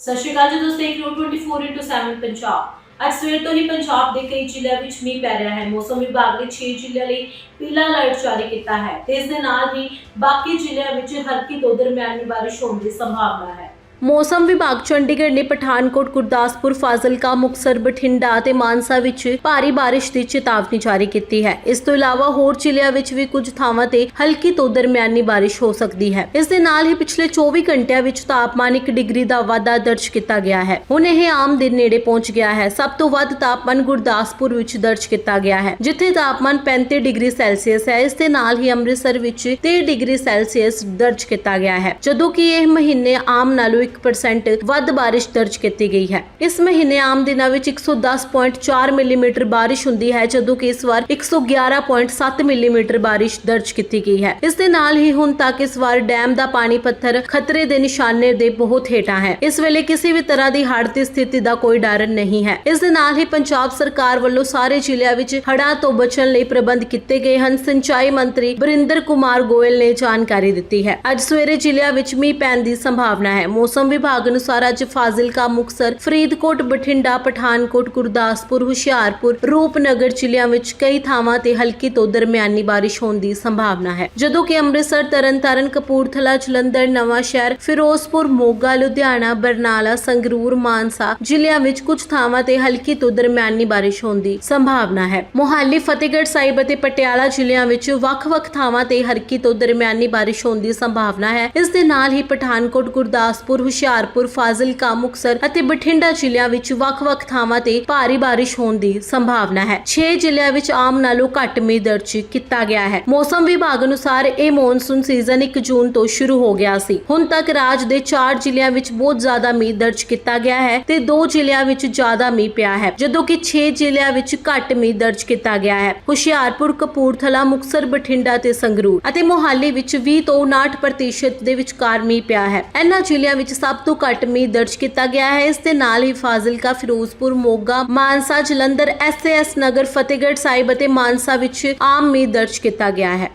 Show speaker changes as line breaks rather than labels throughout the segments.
ਸਤਿ ਸ਼੍ਰੀ ਅਕਾਲ ਜੀ ਦੋਸਤੋ, ਇੱਕ 24/7 ਪੰਜਾਬ। ਅੱਜ ਸਵੇਰ ਤੋਂ ਹੀ ਪੰਜਾਬ ਦੇ ਕਈ ਜ਼ਿਲ੍ਹਿਆਂ ਵਿੱਚ ਮੀਂਹ ਪੈ ਰਿਹਾ ਹੈ। ਮੌਸਮ ਵਿਭਾਗ ਨੇ 6 ਜ਼ਿਲ੍ਹਿਆਂ ਲਈ ਪੀਲਾ ਅਲਰਟ ਜਾਰੀ ਕੀਤਾ ਹੈ। ਤੇ ਇਸ ਦੇ ਨਾਲ ਹੀ ਬਾਕੀ ਜ਼ਿਲ੍ਹਿਆਂ ਵਿੱਚ ਹਲਕੀ ਤੋਂ ਦਰਮਿਆਨੀ ਬਾਰਿਸ਼ ਹੋਣ ਦੀ ਸੰਭਾਵਨਾ ਹੈ। ਮੌਸਮ ਵਿਭਾਗ ਚੰਡੀਗੜ੍ਹ ਨੇ ਪਠਾਨਕੋਟ, ਗੁਰਦਾਸਪੁਰ, ਫਾਜ਼ਿਲਕਾ, ਮੁਕਸਰ, ਬਠਿੰਡਾ ਅਤੇ ਮਾਨਸਾ ਵਿੱਚ ਭਾਰੀ ਬਾਰਿਸ਼ ਦੀ ਚੇਤਾਵਨੀ ਜਾਰੀ ਕੀਤੀ ਹੈ। ਇਸ ਤੋਂ ਇਲਾਵਾ ਹੋਰ ਜ਼ਿਲ੍ਹਿਆਂ ਵਿੱਚ ਵੀ ਕੁਝ ਥਾਵਾਂ ਤੇ ਹਲਕੀ ਤੋਂ ਦਰਮਿਆਨੀ ਬਾਰਿਸ਼ ਹੋ ਸਕਦੀ ਹੈ। ਇਸ ਦੇ ਨਾਲ ਹੀ ਪਿਛਲੇ 24 ਘੰਟਿਆਂ ਵਿੱਚ ਤਾਪਮਾਨ 1 ਡਿਗਰੀ ਦਾ ਵਾਧਾ ਦਰਜ ਕੀਤਾ ਗਿਆ ਹੈ। ਹੁਣ ਇਹ ਆਮ ਦਿਨ ਨੇੜੇ ਪਹੁੰਚ ਗਿਆ ਹੈ। ਸਭ ਤੋਂ ਵੱਧ ਤਾਪਮਾਨ ਗੁਰਦਾਸਪੁਰ ਵਿੱਚ ਦਰਜ ਕੀਤਾ ਗਿਆ ਹੈ, ਜਿੱਥੇ ਤਾਪਮਾਨ 35 ਡਿਗਰੀ ਸੈਲਸੀਅਸ ਹੈ। ਇਸ ਦੇ ਨਾਲ ਹੀ ਅੰਮ੍ਰਿਤਸਰ ਵਿੱਚ 23 ਡਿਗਰੀ ਸੈਲਸੀਅਸ ਦਰਜ ਕੀਤਾ ਗਿਆ ਹੈ, ਜਦੋਂ ਕਿ ਇਹ ਮਹੀਨੇ ਆਮ ਨਾਲੋਂ 1% ਵੱਧ ਬਾਰਿਸ਼ ਦਰਜ ਕੀਤੀ ਗਈ ਹੈ। ਇਸ ਮਹੀਨੇ ਆਮ ਦਿਨਾਂ ਵਿੱਚ 110.4 ਮਿਲੀਮੀਟਰ ਬਾਰਿਸ਼ ਹੁੰਦੀ ਹੈ, ਜਦੋਂ ਕਿ ਇਸ ਵਾਰ 111.7 ਮਿਲੀਮੀਟਰ ਬਾਰਿਸ਼ ਦਰਜ ਕੀਤੀ ਗਈ ਹੈ। ਇਸ ਦੇ ਨਾਲ ਹੀ ਹੁਣ ਤੱਕ ਇਸ ਵਾਰ ਡੈਮ ਦਾ ਪਾਣੀ ਪੱਥਰ ਖਤਰੇ ਦੇ ਨਿਸ਼ਾਨੇ ਦੇ ਬਹੁਤ ਹੇਠਾਂ ਹੈ। ਇਸ ਵੇਲੇ ਕਿਸੇ ਵੀ ਤਰ੍ਹਾਂ ਦੀ ਹੜ੍ਹ ਦੀ ਸਥਿਤੀ ਦਾ ਕੋਈ ਡਰ ਨਹੀਂ ਹੈ। ਇਸ ਦੇ ਨਾਲ ਹੀ ਪੰਜਾਬ ਸਰਕਾਰ ਵੱਲੋਂ ਸਾਰੇ ਜ਼ਿਲ੍ਹਿਆਂ ਵਿੱਚ ਹੜ੍ਹਾਂ ਤੋਂ ਬਚਣ ਲਈ ਪ੍ਰਬੰਧ ਕੀਤੇ ਗਏ ਹਨ। ਸਿੰਚਾਈ ਮੰਤਰੀ ਬਰਿੰਦਰ ਕੁਮਾਰ ਗੋਇਲ ਨੇ ਜਾਣਕਾਰੀ ਦਿੱਤੀ ਹੈ। ਅੱਜ ਸਵੇਰੇ ਜ਼ਿਲ੍ਹਿਆਂ ਵਿੱਚ ਮੀਂਹ ਪੈਣ ਦੀ ਸੰਭਾਵਨਾ ਹੈ। ਮੌਸਮ ਮੌਸਮ ਵਿਭਾਗ ਅਨੁਸਾਰ ਅੱਜ ਫਾਜ਼ਿਲਕਾ, ਮੁਕਸਰ, ਫਰੀਦਕੋਟ, ਬਠਿੰਡਾ, ਪਠਾਨਕੋਟ, ਗੁਰਦਾਸਪੁਰ, ਹੁਸ਼ਿਆਰਪੁਰ, ਰੂਪਨਗਰ ਜ਼ਿਲ੍ਹਿਆਂ ਵਿੱਚ ਕਈ ਥਾਵਾਂ ਤੇ ਹਲਕੀ ਤੋਂ ਦਰਮਿਆਨੀ ਬਾਰਿਸ਼ ਹੋਣ ਦੀ ਸੰਭਾਵਨਾ ਹੈ। ਜਦੋਂ ਕਿ ਅੰਮ੍ਰਿਤਸਰ, ਤਰਨਤਾਰਨ, ਕਪੂਰਥਲਾ, ਜਲੰਧਰ, ਨਵਾਂ ਸ਼ਹਿਰ, ਫਿਰੋਜ਼ਪੁਰ, ਮੋਗਾ, ਲੁਧਿਆਣਾ, ਬਰਨਾਲਾ, ਸੰਗਰੂਰ, ਮਾਨਸਾ ਜ਼ਿਲ੍ਹਿਆਂ ਵਿੱਚ ਕੁਝ ਥਾਵਾਂ ਤੇ ਹਲਕੀ ਤੋਂ ਦਰਮਿਆਨੀ ਬਾਰਿਸ਼ ਹੋਣ ਦੀ ਸੰਭਾਵਨਾ ਹੈ। ਮੋਹਾਲੀ, ਫਤਿਹਗੜ੍ਹ ਸਾਹਿਬ ਅਤੇ ਪਟਿਆਲਾ ਜ਼ਿਲ੍ਹਿਆਂ ਵਿੱਚ ਵੱਖ-ਵੱਖ ਥਾਵਾਂ ਤੇ ਹਲਕੀ ਤੋਂ ਦਰਮਿਆਨੀ ਬਾਰਿਸ਼ ਹੋਣ ਦੀ ਸੰਭਾਵਨਾ ਹੈ। ਇਸ ਦੇ ਨਾਲ ਹੀ ਪਠਾਨਕੋਟ, ਗੁਰਦਾਸਪੁਰ, ਹੁਸ਼ਿਆਰਪੁਰ, ਫਾਜ਼ਿਲਕਾ, ਮੁਕਸਰ ਅਤੇ ਬਠਿੰਡਾ ਜ਼ਿਲ੍ਹਿਆਂ ਵਿੱਚ ਵੱਖ-ਵੱਖ ਥਾਵਾਂ ਤੇ ਭਾਰੀ ਬਾਰਿਸ਼ ਹੋਣ ਦੀ ਸੰਭਾਵਨਾ ਹੈ। 6 ਜ਼ਿਲ੍ਹਿਆਂ ਵਿੱਚ ਆਮ ਨਾਲੋਂ ਘੱਟ ਮੀਂਹ ਦਰਜ ਕੀਤਾ ਗਿਆ ਹੈ। ਮੌਸਮ ਵਿਭਾਗ ਅਨੁਸਾਰ ਇਹ ਮੌਨਸੂਨ ਸੀਜ਼ਨ 1 ਜੂਨ ਤੋਂ ਸ਼ੁਰੂ ਹੋ ਗਿਆ ਸੀ। ਹੁਣ ਤੱਕ ਰਾਜ ਦੇ 4 ਜ਼ਿਲ੍ਹਿਆਂ ਵਿੱਚ ਬਹੁਤ ਜ਼ਿਆਦਾ ਮੀਂਹ ਦਰਜ ਕੀਤਾ ਗਿਆ ਹੈ ਤੇ 2 ਜ਼ਿਲ੍ਹਿਆਂ ਵਿੱਚ ਜ਼ਿਆਦਾ ਮੀਂਹ ਪਿਆ ਹੈ, ਜਦੋਂ ਕਿ 6 ਜ਼ਿਲ੍ਹਿਆਂ ਵਿੱਚ ਘੱਟ ਮੀਂਹ ਦਰਜ ਕੀਤਾ ਗਿਆ ਹੈ। ਹੁਸ਼ਿਆਰਪੁਰ, ਕਪੂਰਥਲਾ, ਮੁਕਸਰ, ਬਠਿੰਡਾ ਤੇ ਸੰਗਰੂਰ ਅਤੇ ਮੋਹਾਲੀ ਵਿੱਚ 20 ਤੋਂ 59% ਦੇ ਵਿਚਕਾਰ ਮੀਂਹ ਪਿਆ ਹੈ। ਇਹਨਾਂ ਜ਼ਿਲ੍ਹਿਆਂ ਵਿੱਚ ਸਭ ਤੋਂ ਘੱਟ ਮੀਂਹ ਦਰਜ ਕੀਤਾ ਗਿਆ ਹੈ। ਇਸ ਦੇ ਨਾਲ ਹੀ ਫਾਜ਼ਿਲਕਾ, ਫਿਰੋਜ਼ਪੁਰ, ਮੋਗਾ, ਮਾਨਸਾ, ਜਲੰਧਰ, ਐਸਏਐਸ ਨਗਰ, ਫਤਿਹਗੜ੍ਹ ਸਾਹਿਬ ਅਤੇ ਮਾਨਸਾ ਵਿੱਚ ਆਮ ਮੀਂਹ ਦਰਜ ਕੀਤਾ ਗਿਆ ਹੈ।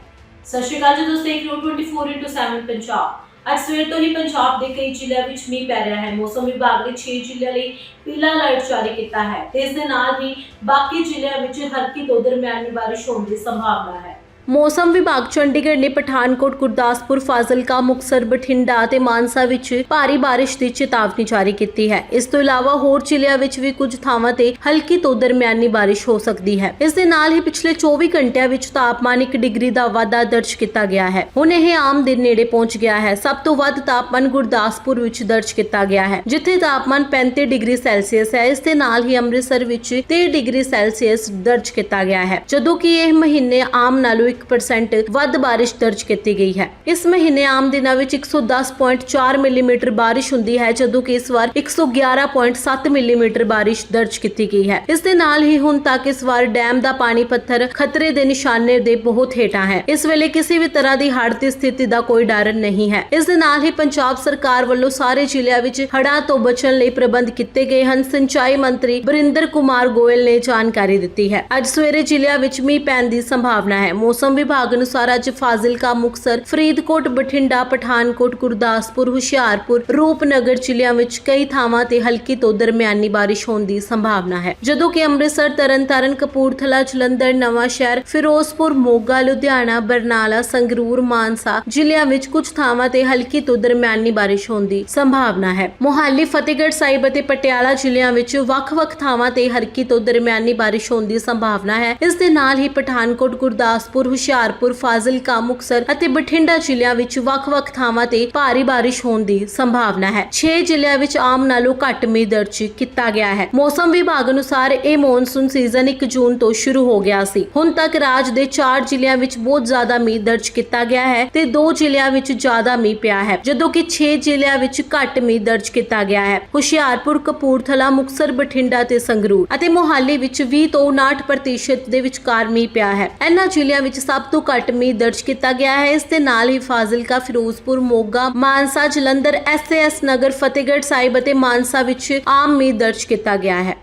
ਸਤਿ ਸ਼੍ਰੀ ਅਕਾਲ ਜੀ ਦੋਸਤੋ ਇੱਕ 24/7 ਪੰਜਾਬ ਅੱਜ ਸਵੇਰ ਤੋਂ ਹੀ ਪੰਜਾਬ ਦੇ ਕਈ ਜ਼ਿਲ੍ਹਿਆਂ ਵਿੱਚ ਮੀਂਹ ਪੈ ਰਿਹਾ ਹੈ ਮੌਸਮ ਵਿਭਾਗ ਨੇ 6 ਜ਼ਿਲ੍ਹਿਆਂ ਲਈ ਪੀਲਾ ਅਲਰਟ ਜਾਰੀ ਕੀਤਾ ਹੈ ਤੇ ਇਸ ਦੇ ਨਾਲ ਹੀ ਬਾਕੀ ਜ਼ਿਲ੍ਹਿਆਂ ਵਿੱਚ ਹਲਕੀ ਤੋਂ ਦਰਮਿਆਨੀ ਬਾਰਿਸ਼ ਹੋਣ ਦੀ ਸੰਭਾਵਨਾ ਹੈ ਮੌਸਮ ਵਿਭਾਗ ਚੰਡੀਗੜ੍ਹ ਨੇ ਪਠਾਨਕੋਟ, ਗੁਰਦਾਸਪੁਰ, ਫਾਜ਼ਿਲਕਾ, ਮੁਕਸਰ, ਬਠਿੰਡਾ ਅਤੇ ਮਾਨਸਾ ਵਿੱਚ ਭਾਰੀ ਬਾਰਿਸ਼ ਦੀ ਚੇਤਾਵਨੀ ਜਾਰੀ ਕੀਤੀ ਹੈ। ਇਸ ਤੋਂ ਇਲਾਵਾ ਹੋਰ ਜ਼ਿਲ੍ਹਿਆਂ ਵਿੱਚ ਵੀ ਕੁਝ ਥਾਵਾਂ ਤੇ ਹਲਕੀ ਤੋਂ ਦਰਮਿਆਨੀ ਬਾਰਿਸ਼ ਹੋ ਸਕਦੀ ਹੈ। ਇਸ ਦੇ ਨਾਲ ਹੀ ਪਿਛਲੇ 24 ਘੰਟਿਆਂ ਵਿੱਚ ਤਾਪਮਾਨ 1 ਡਿਗਰੀ ਦਾ ਵਾਧਾ ਦਰਜ ਕੀਤਾ ਗਿਆ ਹੈ। ਹੁਣ ਇਹ ਆਮ ਦਿਨ ਨੇੜੇ ਪਹੁੰਚ ਗਿਆ ਹੈ। ਸਭ ਤੋਂ ਵੱਧ ਤਾਪਮਾਨ ਗੁਰਦਾਸਪੁਰ ਵਿੱਚ ਦਰਜ ਕੀਤਾ ਗਿਆ ਹੈ, ਜਿੱਥੇ ਤਾਪਮਾਨ 35 ਡਿਗਰੀ ਸੈਲਸੀਅਸ ਹੈ। ਇਸ ਦੇ ਨਾਲ ਹੀ ਅੰਮ੍ਰਿਤਸਰ ਵਿੱਚ 23 ਡਿਗਰੀ ਸੈਲਸੀਅਸ ਦਰਜ ਕੀਤਾ ਗਿਆ ਹੈ, ਜਦੋਂ ਕਿ ਇਹ ਮਹੀਨੇ ਆਮ ਨਾਲੋਂ 1% ਵੱਧ ਬਾਰਿਸ਼ ਦਰਜ ਕੀਤੀ ਗਈ ਹੈ। ਇਸ ਮਹੀਨੇ ਆਮ ਦਿਨਾਂ ਵਿੱਚ 110.4 ਮਿਲੀਮੀਟਰ ਬਾਰਿਸ਼ ਹੁੰਦੀ ਹੈ, ਜਦੋਂ ਕਿ ਇਸ ਵਾਰ 111.7 ਮਿਲੀਮੀਟਰ ਬਾਰਿਸ਼ ਦਰਜ ਕੀਤੀ ਗਈ ਹੈ। ਇਸ ਦੇ ਨਾਲ ਹੀ ਹੁਣ ਤੱਕ ਇਸ ਵਾਰ ਡੈਮ ਦਾ ਪਾਣੀ ਪੱਥਰ ਖਤਰੇ ਦੇ ਨਿਸ਼ਾਨੇ ਦੇ ਬਹੁਤ ਹੇਠਾਂ ਹੈ। ਇਸ ਵੇਲੇ ਕਿਸੇ ਵੀ ਤਰ੍ਹਾਂ ਦੀ ਹੜ੍ਹ ਦੀ ਸਥਿਤੀ ਦਾ ਕੋਈ ਡਰ ਨਹੀਂ ਹੈ। ਇਸ ਦੇ ਨਾਲ ਹੀ ਪੰਜਾਬ ਸਰਕਾਰ ਵੱਲੋਂ ਸਾਰੇ ਜ਼ਿਲ੍ਹਿਆਂ ਵਿੱਚ ਹੜ੍ਹਾਂ ਤੋਂ ਬਚਣ ਲਈ ਪ੍ਰਬੰਧ ਕੀਤੇ ਗਏ ਹਨ। ਸਿੰਚਾਈ ਮੰਤਰੀ ਬਰਿੰਦਰ ਕੁਮਾਰ ਗੋਇਲ ਨੇ ਜਾਣਕਾਰੀ ਦਿੱਤੀ ਹੈ। ਅੱਜ ਸਵੇਰੇ ਜ਼ਿਲ੍ਹਿਆਂ ਵਿੱਚ ਮੀਂਹ ਪੈਣ ਦੀ ਸੰਭਾਵਨਾ ਹੈ। ਮੌਸਮ ਮੌਸਮ ਵਿਭਾਗ ਅਨੁਸਾਰ ਅੱਜ ਫਾਜ਼ਿਲਕਾ, ਮੁਕਸਰ, ਫਰੀਦਕੋਟ, ਬਠਿੰਡਾ, ਪਠਾਨਕੋਟ, ਗੁਰਦਾਸਪੁਰ, ਹੁਸ਼ਿਆਰਪੁਰ, ਰੂਪਨਗਰ ਜ਼ਿਲ੍ਹਿਆਂ ਵਿੱਚ ਕਈ ਥਾਵਾਂ ਤੇ ਹਲਕੀ ਤੋਂ ਦਰਮਿਆਨੀ ਬਾਰਿਸ਼ ਹੋਣ ਦੀ ਸੰਭਾਵਨਾ ਹੈ, ਜਦੋਂ ਕਿ ਅੰਮ੍ਰਿਤਸਰ, ਤਰਨਤਾਰਨ, ਕਪੂਰਥਲਾ, ਜਲੰਧਰ, ਨਵਾਂ ਸ਼ਹਿਰ, ਫਿਰੋਜ਼ਪੁਰ, ਮੋਗਾ, ਲੁਧਿਆਣਾ, ਬਰਨਾਲਾ, ਸੰਗਰੂਰ, ਮਾਨਸਾ ਜ਼ਿਲ੍ਹਿਆਂ ਵਿੱਚ ਕੁਝ ਥਾਵਾਂ ਤੇ ਹਲਕੀ ਤੋਂ ਦਰਮਿਆਨੀ ਬਾਰਿਸ਼ ਹੋਣ ਦੀ ਸੰਭਾਵਨਾ ਹੈ। ਮੋਹਾਲੀ, ਫਤਿਹਗੜ੍ਹ ਸਾਹਿਬ ਅਤੇ ਪਟਿਆਲਾ ਜ਼ਿਲ੍ਹਿਆਂ ਵਿੱਚ ਵੱਖ-ਵੱਖ ਥਾਵਾਂ ਤੇ ਹਲਕੀ ਤੋਂ ਦਰਮਿਆਨੀ ਬਾਰਿਸ਼ ਹੋਣ ਦੀ ਸੰਭਾਵਨਾ ਹੈ। ਇਸ ਦੇ ਨਾਲ ਹੀ ਪਠਾਨਕੋਟ, ਗੁਰਦਾਸਪੁਰ, ਹੁਸ਼ਿਆਰਪੁਰ, ਫਾਜ਼ਿਲਕਾ, ਮੁਕਸਰ ਅਤੇ ਬਠਿੰਡਾ ਜ਼ਿਲ੍ਹਿਆਂ ਵਿੱਚ ਵੱਖ-ਵੱਖ ਥਾਵਾਂ ਤੇ ਭਾਰੀ ਬਾਰਿਸ਼ ਹੋਣ ਦੀ ਸੰਭਾਵਨਾ ਹੈ। 6 ਜ਼ਿਲ੍ਹਿਆਂ ਵਿੱਚ ਆਮ ਨਾਲੋਂ ਘੱਟ ਮੀਂਹ ਦਰਜ ਕੀਤਾ ਗਿਆ ਹੈ। ਮੌਸਮ ਵਿਭਾਗ ਅਨੁਸਾਰ ਇਹ ਮੌਨਸੂਨ ਸੀਜ਼ਨ 1 ਜੂਨ ਤੋਂ ਸ਼ੁਰੂ ਹੋ ਗਿਆ ਸੀ। ਹੁਣ ਤੱਕ ਰਾਜ ਦੇ 4 ਜ਼ਿਲ੍ਹਿਆਂ ਵਿੱਚ ਬਹੁਤ ਜ਼ਿਆਦਾ ਮੀਂਹ ਦਰਜ ਕੀਤਾ ਗਿਆ ਹੈ ਤੇ 2 ਜ਼ਿਲ੍ਹਿਆਂ ਵਿੱਚ ਜ਼ਿਆਦਾ ਮੀਂਹ ਪਿਆ ਹੈ, ਜਦੋਂ ਕਿ 6 ਜ਼ਿਲ੍ਹਿਆਂ ਵਿੱਚ ਘੱਟ ਮੀਂਹ ਦਰਜ ਕੀਤਾ ਗਿਆ ਹੈ। ਹੁਸ਼ਿਆਰਪੁਰ, ਕਪੂਰਥਲਾ, ਮੁਕਸਰ, ਬਠਿੰਡਾ ਤੇ ਸੰਗਰੂਰ ਅਤੇ ਮੋਹਾਲੀ ਵਿੱਚ 20 ਤੋਂ 59% ਦੇ ਵਿਚਕਾਰ ਮੀਂਹ ਪਿਆ ਹੈ। ਇਹਨਾਂ ਜ਼ਿਲ੍ਹਿਆਂ ਵਿੱਚ ਸਭ ਤੋਂ ਘੱਟ ਮੀਂਹ ਦਰਜ ਕੀਤਾ ਗਿਆ ਹੈ। ਇਸ ਦੇ ਨਾਲ ਹੀ ਫਾਜ਼ਿਲਕਾ, ਫਿਰੋਜ਼ਪੁਰ, ਮੋਗਾ, ਮਾਨਸਾ, ਜਲੰਧਰ, ਐਸਏਐਸ ਨਗਰ, ਫਤਿਹਗੜ੍ਹ ਸਾਹਿਬ ਅਤੇ ਮਾਨਸਾ ਵਿੱਚ ਆਮ ਮੀਂਹ ਦਰਜ ਕੀਤਾ ਗਿਆ ਹੈ।